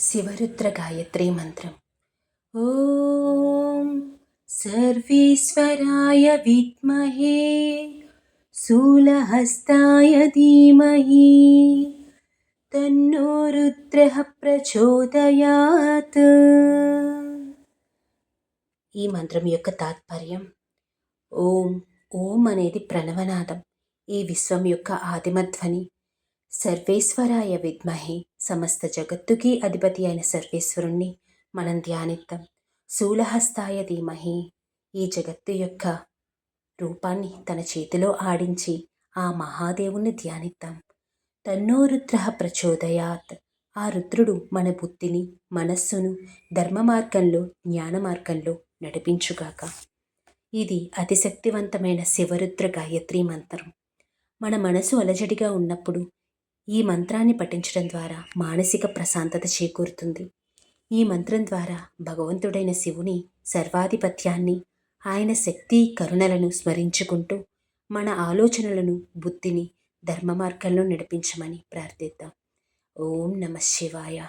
శివరుద్ర గాయత్రి మంత్రం. ఓం సర్వేశ్వరాయ విద్మహే శూలహస్తాయ ధీమహి తన్నో రుద్ర ప్రచోదయాత్. ఈ మంత్రం యొక్క తాత్పర్యం ఓం ఓం అనేది ప్రణవనాదం ఈ విశ్వం యొక్క ఆదిమధ్వని. సర్వేశ్వరాయ విద్మహే సమస్త జగత్తుకి అధిపతి అయిన సర్వేశ్వరుణ్ణి మనం ధ్యానిద్దాం. శూలహస్తాయ ధీమహి ఈ జగత్తు యొక్క రూపాన్ని తన చేతిలో ఆడించి ఆ మహాదేవుణ్ణి ధ్యానిద్దాం. తన్నో రుద్ర ప్రచోదయాత్. ఆ రుద్రుడు మన బుద్ధిని మనస్సును ధర్మ మార్గంలో జ్ఞాన మార్గంలో నడిపించుగాక. ఇది అతిశక్తివంతమైన శివరుద్ర గాయత్రి మంత్రం. మన మనసు అలజడిగా ఉన్నప్పుడు ఈ మంత్రాన్ని పఠించడం ద్వారా మానసిక ప్రశాంతత చేకూరుతుంది. ఈ మంత్రం ద్వారా భగవంతుడైన శివుని సర్వాధిపత్యాన్ని ఆయన శక్తి కరుణలను స్మరించుకుంటూ మన ఆలోచనలను బుద్ధిని ధర్మ మార్గంలో నడిపించమని ప్రార్థిద్దాం. ఓం నమ శివాయ.